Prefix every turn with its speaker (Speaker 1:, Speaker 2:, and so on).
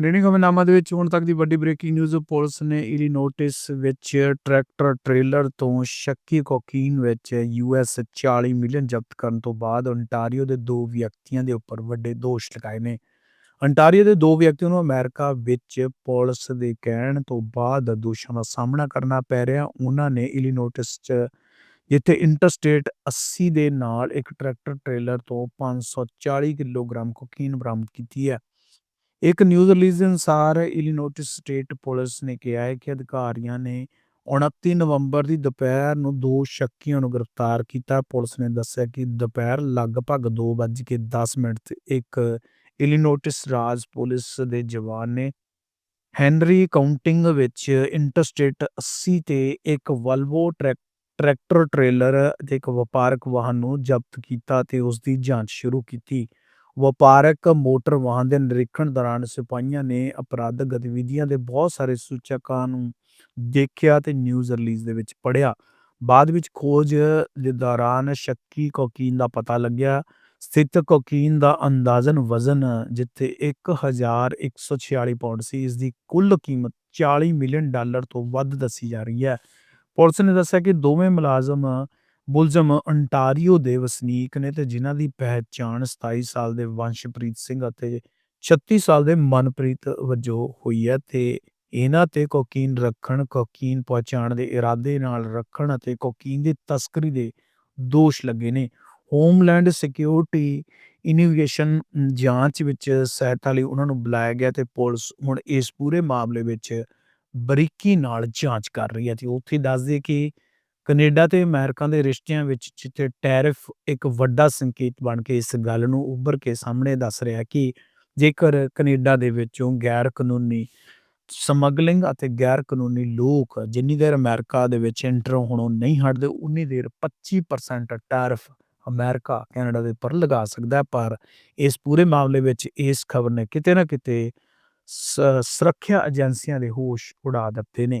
Speaker 1: Canadian ਖਬਰਨਾਮਾ ਦੇ ਵਿੱਚ ਹੁਣ ਤੱਕ ਦੀ ਵੱਡੀ ਬ੍ਰੇਕਿੰਗ ਨਿਊਜ਼, ਪੁਲਿਸ ਨੇ ਇਲੀਨੋਟਿਸ ਵਿੱਚ ਟਰੈਕਟਰ, ਟ੍ਰੇਲਰ ਤੋਂ ਸ਼ੱਕੀ ਕੋਕੀਨ ਵਿੱਚ ਯੂਐਸ 40 ਮਿਲੀਅਨ ਜ਼ਬਤ ਕਰਨ ਤੋਂ ਬਾਅਦ ontario ਦੇ ਦੋ ਵਿਅਕਤੀਆਂ ਦੇ ਉੱਪਰ ਵੱਡੇ ਦੋਸ਼ ਲਗਾਏ ਨੇ। ontario ਦੇ ਦੋ ਵਿਅਕਤੀਆਂ ਨੂੰ ਅਮਰੀਕਾ ਵਿੱਚ ਪੁਲਿਸ ਦੇ ਕਹਿਣ ਤੋਂ ਬਾਅਦ ਦੋਸ਼ਾਂ ਦਾ ਸਾਹਮਣਾ ਕਰਨਾ ਪੈ ਰਿਹਾ। ਉਹਨਾਂ ਨੇ ਇਲੀਨੋਟਿਸ 'ਚ ਜਿੱਥੇ ਇੰਟਰਸਟੇਟ 80 ਦੇ ਨਾਲ ਇੱਕ ਟਰੈਕਟਰ, ਟ੍ਰੇਲਰ ਤੋਂ 540 ਕਿਲੋਗ੍ਰਾਮ ਕੋਕੀਨ ਬਰਾਮਦ ਕੀਤੀ ਹੈ। ਇੱਕ ਨਿਊਜ਼ ਰਿਲੀਜ਼ ਦੇ ਅਨੁਸਾਰ ਇਲੀਨੋਟਿਸ ਸਟੇਟ ਪੁਲਿਸ ਨੇ ਕਿਹਾ ਹੈ ਕਿ ਅਧਿਕਾਰੀਆਂ ਨੇ 29 ਨਵੰਬਰ ਦੀ ਦੁਪਹਿਰ ਨੂੰ ਦੋ ਸ਼ੱਕੀਆਂ ਨੂੰ ਗ੍ਰਿਫਤਾਰ ਕੀਤਾ। ਪੁਲਿਸ ਨੇ ਦੱਸਿਆ ਕਿ ਦੁਪਹਿਰ ਲਗਭਗ 2:10 ਮਿੰਟ ਤੇ ਇੱਕ ਇਲੀਨੋਟਿਸ ਰਾਜ ਪੁਲਿਸ ਦੇ ਜਵਾਨ ਨੇ ਹੈਨਰੀ ਕਾਉਂਟਿੰਗ ਵਿੱਚ ਇੰਟਰਸਟੇਟ 80 ਤੇ ਇੱਕ ਵਲਵੋ ਟਰੈਕ, ਟਰੈਕਟਰ ਟ੍ਰੇਲਰ ਤੇ ਇੱਕ ਵਪਾਰਕ ਵਾਹਨ ਨੂੰ ਜ਼ਬਤ ਕੀਤਾ ਤੇ ਉਸ ਦੀ ਜਾਂਚ ਸ਼ੁਰੂ ਕੀਤੀ। ਵਪਾਰਕ ਮੋਟਰ ਵਾਹਨ ਦੇ ਨਿਰੀਖਣ ਦੌਰਾਨ ਸਿਪਾਹੀਆਂ ਨੇ ਅਪਰਾਧਕ ਗਤੀਵਿਧੀਆਂ ਦੇ ਬਹੁਤ ਸਾਰੇ ਸੂਚਕਾਂ ਨੂੰ ਦੇਖਿਆ ਤੇ ਨਿਊਜ਼ ਰਿਲੀਜ਼ ਦੇ ਵਿੱਚ ਪੜ੍ਹਿਆ। ਬਾਅਦ ਵਿੱਚ ਖੋਜ ਦੇ ਦੌਰਾਨ ਸ਼ੱਕੀ ਕੋਕੀਨ ਦਾ ਪਤਾ ਲੱਗਿਆ। ਸਥਿਤ ਕੋਕੀਨ ਦਾ ਅੰਦਾਜ਼ਨ ਵਜ਼ਨ, ਜਿੱਥੇ 1146 ਪਾਉਂਡ ਸੀ ਇਸ ਦੀ ਕੁੱਲ ਕੀਮਤ 40 ਮਿਲੀਅਨ ਡਾਲਰ ਤੋਂ ਵੱਧ ਦੱਸੀ ਜਾ ਰਹੀ ਹੈ। ਪੁਲਿਸ ਨੇ ਦੱਸਿਆ ਕਿ ਦੋਵੇਂ ਮੁਲਾਜ਼ਮ ਮੁਲਜ਼ਮ ਅੰਟਾਰੀਓ ਦੇ ਵਸਨੀਕ ਨੇ ਤੇ ਜਿਨ੍ਹਾਂ ਦੀ ਪਹਿਚਾਣ 27 ਸਾਲ ਦੇ ਵੰਸ਼ਪ੍ਰੀਤ ਸਿੰਘ ਅਤੇ 36 ਸਾਲ ਦੇ ਮਨਪ੍ਰੀਤ ਵਜੋਂ ਹੋਈ ਹੈ ਤੇ ਇਹਨਾਂ ਤੇ ਕੋਕੀਨ ਰੱਖਣ, ਕੋਕੀਨ ਪਹੁੰਚਾਉਣ ਦੇ ਇਰਾਦੇ ਨਾਲ ਰੱਖਣ ਅਤੇ ਕੋਕੀਨ ਦੀ ਤਸਕਰੀ ਦੇ ਦੋਸ਼ ਲੱਗੇ ਨੇ। ਹੋਮਲੈਂਡ ਸਿਕਿਉਰਿਟੀ ਇਨਵੈਸਟੀਗੇਸ਼ਨ ਜਾਂਚ ਵਿੱਚ ਸਹਾਇਤਾ ਲਈ ਉਹਨਾਂ ਨੂੰ ਬੁਲਾਇਆ ਗਿਆ ਤੇ ਪੁਲਿਸ ਹੁਣ ਇਸ ਪੂਰੇ ਮਾਮਲੇ ਵਿੱਚ ਬਰੀਕੀ ਨਾਲ ਜਾਂਚ ਕਰ ਰਹੀ ਹੈ ਤੇ ਉੱਥੇ ਦੱਸ ਕਿ ਕੈਨੇਡਾ ਤੇ ਅਮਰੀਕਾ ਦੇ ਰਿਸ਼ਤਿਆਂ ਵਿੱਚ ਜਿੱਥੇ ਟੈਰਿਫ ਇੱਕ ਵੱਡਾ ਸੰਕੇਤ ਬਣ ਕੇ ਇਸ ਗੱਲ ਨੂੰ ਉੱਭਰ ਕੇ ਸਾਹਮਣੇ ਦੱਸ ਰਿਹਾ ਕਿ ਜੇਕਰ ਕੈਨੇਡਾ ਦੇ ਵਿੱਚੋਂ ਗੈਰ ਕਾਨੂੰਨੀ ਸਮਗਲਿੰਗ ਅਤੇ ਗੈਰ ਕਾਨੂੰਨੀ ਲੋਕ ਜਿੰਨੀ ਦੇਰ ਅਮਰੀਕਾ ਦੇ ਵਿੱਚ ਐਂਟਰ ਹੋਣੋਂ ਨਹੀਂ ਹਟਦੇ, ਉਨੀ ਦੇਰ 25% ਟੈਰਿਫ ਅਮਰੀਕਾ, ਕੈਨੇਡਾ ਦੇ ਉੱਪਰ ਲਗਾ ਸਕਦਾ ਪਰ ਇਸ ਪੂਰੇ ਮਾਮਲੇ ਵਿੱਚ ਇਸ ਖਬਰ ਨੇ ਕਿਤੇ ਨਾ ਕਿਤੇ ਸ- ਸੁਰੱਖਿਆ ਏਜੰਸੀਆਂ ਦੇ ਹੋਸ਼ ਉਡਾ ਦਿੱਤੇ ਨੇ।